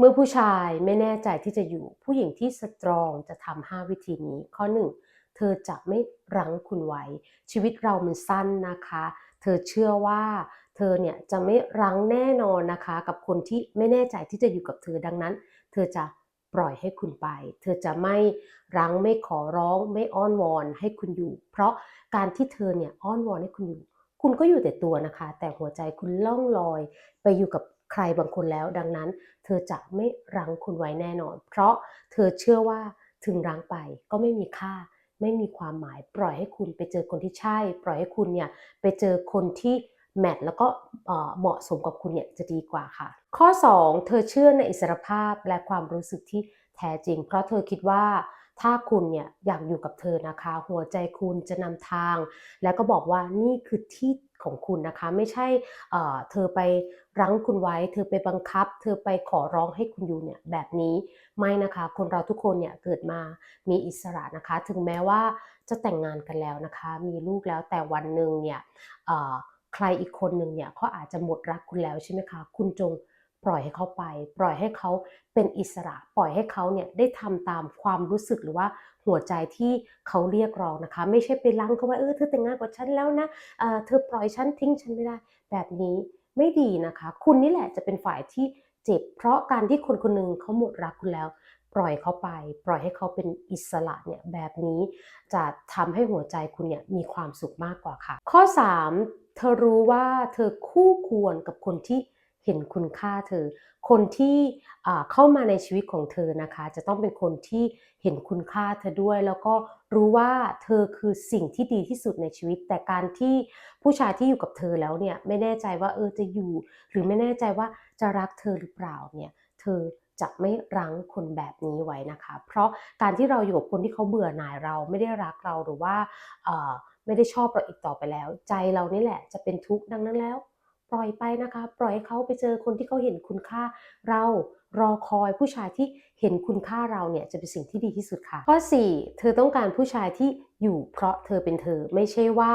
เมื่อผู้ชายไม่แน่ใจที่จะอยู่ ผู้หญิงที่สตรองจะทำห้าวิธีนี้ ข้อหนึ่งเธอจะไม่รั้งคุณไว้ ชีวิตเรามันสั้นนะคะ เธอเชื่อว่า เธอเนี่ยจะไม่รั้งแน่นอนนะคะ กับคนที่ไม่แน่ใจที่จะอยู่กับเธอดังนั้น เธอจะปล่อยให้คุณไป เธอจะไม่รั้งไม่ขอร้องไม่อ้อนวอนให้คุณอยู่ เพราะการที่เธอเนี่ยอ้อนวอนให้คุณอยู่ คุณก็อยู่แต่ตัวนะคะ แต่หัวใจคุณล่องลอยไปอยู่กับ ใครบางคนแล้ว ดังนั้น เธอจะไม่รั้งคุณไว้แน่นอน เพราะเธอเชื่อว่าถึงรั้งไปก็ไม่มีค่า ไม่มีความหมาย ปล่อยให้คุณไปเจอคนที่ใช่ ปล่อยให้คุณเนี่ยไปเจอคนที่แมทแล้วก็เอ่อเหมาะสมกับคุณเนี่ยจะดีกว่าค่ะ ข้อ 2 เธอเชื่อในอิสรภาพและความรู้สึกที่แท้จริง เพราะเธอคิดว่าถ้าคุณเนี่ยอยากอยู่กับเธอนะคะ หัวใจคุณจะนำทาง แล้วก็บอกว่านี่คือที่ ของคุณนะคะ ไม่ใช่เธอไปรั้งคุณไว้ เธอไปบังคับ เธอไปขอร้องให้คุณอยู่เนี่ยแบบนี้ไม่นะคะ คนเราทุกคนเนี่ยเกิดมามีอิสระนะคะ ถึงแม้ว่าจะแต่งงานกันแล้วนะคะ มีลูกแล้วแต่วันหนึ่งเนี่ยใครอีกคนหนึ่งเนี่ยเขาอาจจะหมดรักคุณแล้วใช่ไหมคะ คุณจง ปล่อยให้เขาไป ปล่อยให้เขาเป็นอิสระ ปล่อยให้เขาเนี่ยได้ทำตามความรู้สึกหรือว่าหัวใจที่เขาเรียกร้องนะคะ ไม่ใช่ไปรั้งเขาว่าเออเธอแต่งงานกับฉันแล้วนะเออเธอปล่อยฉันทิ้งฉันไม่ได้ แบบนี้ไม่ดีนะคะ คุณนี่แหละจะเป็นฝ่ายที่เจ็บ เพราะการที่คนคนหนึ่งเขาหมดรักคุณแล้ว ปล่อยเขาไป ปล่อยให้เขาเป็นอิสระเนี่ยแบบนี้จะทำให้หัวใจคุณเนี่ยมีความสุขมากกว่าค่ะ ข้อ 3 เธอรู้ว่าเธอคู่ควรกับคนที่ เห็นคุณค่าเธอ คนที่เข้ามาในชีวิตของเธอนะคะ จะต้องเป็นคนที่เห็นคุณค่าเธอด้วย แล้วก็รู้ว่าเธอคือสิ่งที่ดีที่สุดในชีวิต แต่การที่ผู้ชายที่อยู่กับเธอแล้วเนี่ยไม่แน่ใจว่าเออจะอยู่ หรือไม่แน่ใจว่าจะรักเธอหรือเปล่าเนี่ยเธอจะไม่รั้งคนแบบนี้ไว้นะคะ เพราะการที่เราอยู่กับคนที่เขาเบื่อหน่ายเราไม่ได้รักเราหรือว่าเออไม่ได้ชอบเราอีกต่อไปแล้ว ใจเรานี่แหละจะเป็นทุกข์ดังนั้นแล้ว ปล่อยไปนะคะ ปล่อยให้เขาไปเจอคนที่เขาเห็นคุณค่าเรารอคอยผู้ชายที่เห็นคุณค่าเราเนี่ยจะเป็นสิ่งที่ดีที่สุดค่ะ ข้อ 4 เธอต้องการผู้ชายที่อยู่เพราะเธอเป็นเธอไม่ใช่ว่า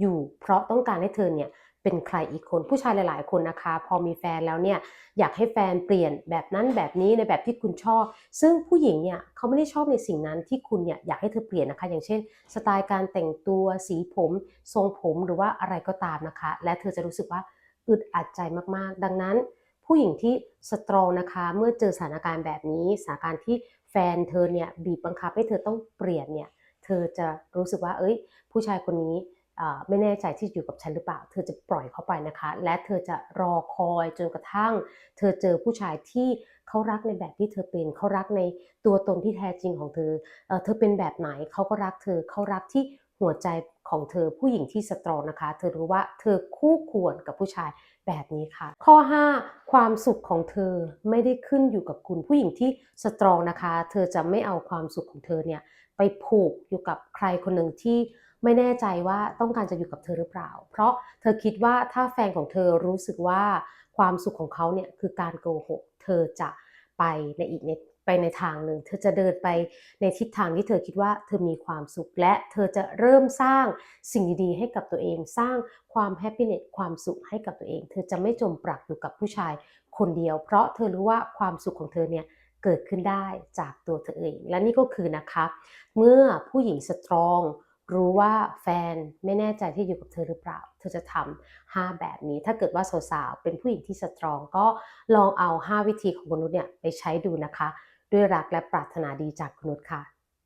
อยู่เพราะต้องการให้เธอเนี่ยเป็นใครอีกคนผู้ชายหลาย ๆ คนนะคะ พอมีแฟนแล้วเนี่ยอยากให้แฟนเปลี่ยนแบบนั้นแบบนี้ในแบบที่คุณชอบ ซึ่งผู้หญิงเนี่ยเขาไม่ได้ชอบในสิ่งนั้นที่คุณเนี่ยอยากให้เธอเปลี่ยนนะคะ อย่างเช่น สไตล์การแต่งตัวสีผม ทรงผมหรือว่าอะไรก็ตามนะคะ และเธอจะรู้สึกว่า อึดอัดใจมากๆ ดังนั้น ผู้หญิงที่สตรองนะคะเมื่อเจอสถานการณ์แบบนี้สถานการณ์ที่แฟนเธอเนี่ยบีบบังคับให้เธอต้องเปลี่ยนเนี่ยเธอจะรู้สึกว่า เอ้ย ผู้ชายคนนี้ไม่แน่ใจที่อยู่กับฉันหรือเปล่า เธอจะปล่อยเขาไปนะคะ และเธอจะรอคอยจนกระทั่ง เธอเจอผู้ชายที่เขารักในแบบที่เธอเป็นเขารักในตัวตนที่แท้จริงของเธอเธอเป็นแบบไหนเขาก็รักเธอเขารักที่ หัวใจของเธอผู้หญิงที่สตรองนะคะ เธอรู้ว่าเธอคู่ควรกับผู้ชายแบบนี้ค่ะ ข้อ 5 ความสุขของเธอไม่ได้ขึ้นอยู่กับคุณผู้หญิงที่สตรองนะคะ เธอจะไม่เอาความสุขของเธอเนี่ยไปผูกอยู่กับใครคนหนึ่งที่ไม่แน่ใจว่าต้องการจะอยู่กับเธอหรือเปล่า เพราะเธอคิดว่าถ้าแฟนของเธอรู้สึกว่าความสุขของเขาเนี่ยคือการโกหก เธอจะไปในอีกใน ไปในทางหนึ่ง เธอจะเดินไปในทิศทางที่เธอคิดว่าเธอมีความสุข และเธอจะเริ่มสร้างสิ่งดีๆให้กับตัวเอง สร้างความแฮปปี้เนสความสุขให้กับตัวเอง เธอจะไม่จมปลักอยู่กับผู้ชายคนเดียว เพราะเธอรู้ว่าความสุขของเธอเนี่ยเกิดขึ้นได้จากตัวเธอเอง และนี่ก็คือนะคะเมื่อผู้หญิงสตรองรู้ว่าแฟนไม่แน่ใจที่อยู่กับเธอหรือเปล่า เธอจะทำ5แบบนี้ ถ้าเกิดว่าสาวๆ เป็นผู้หญิงที่สตรองก็ลองเอา 5 วิธีของคุณนุชเนี่ยไปใช้ดูนะคะ ด้วยรักและปรารถนาดีจากคุณนุชค่ะ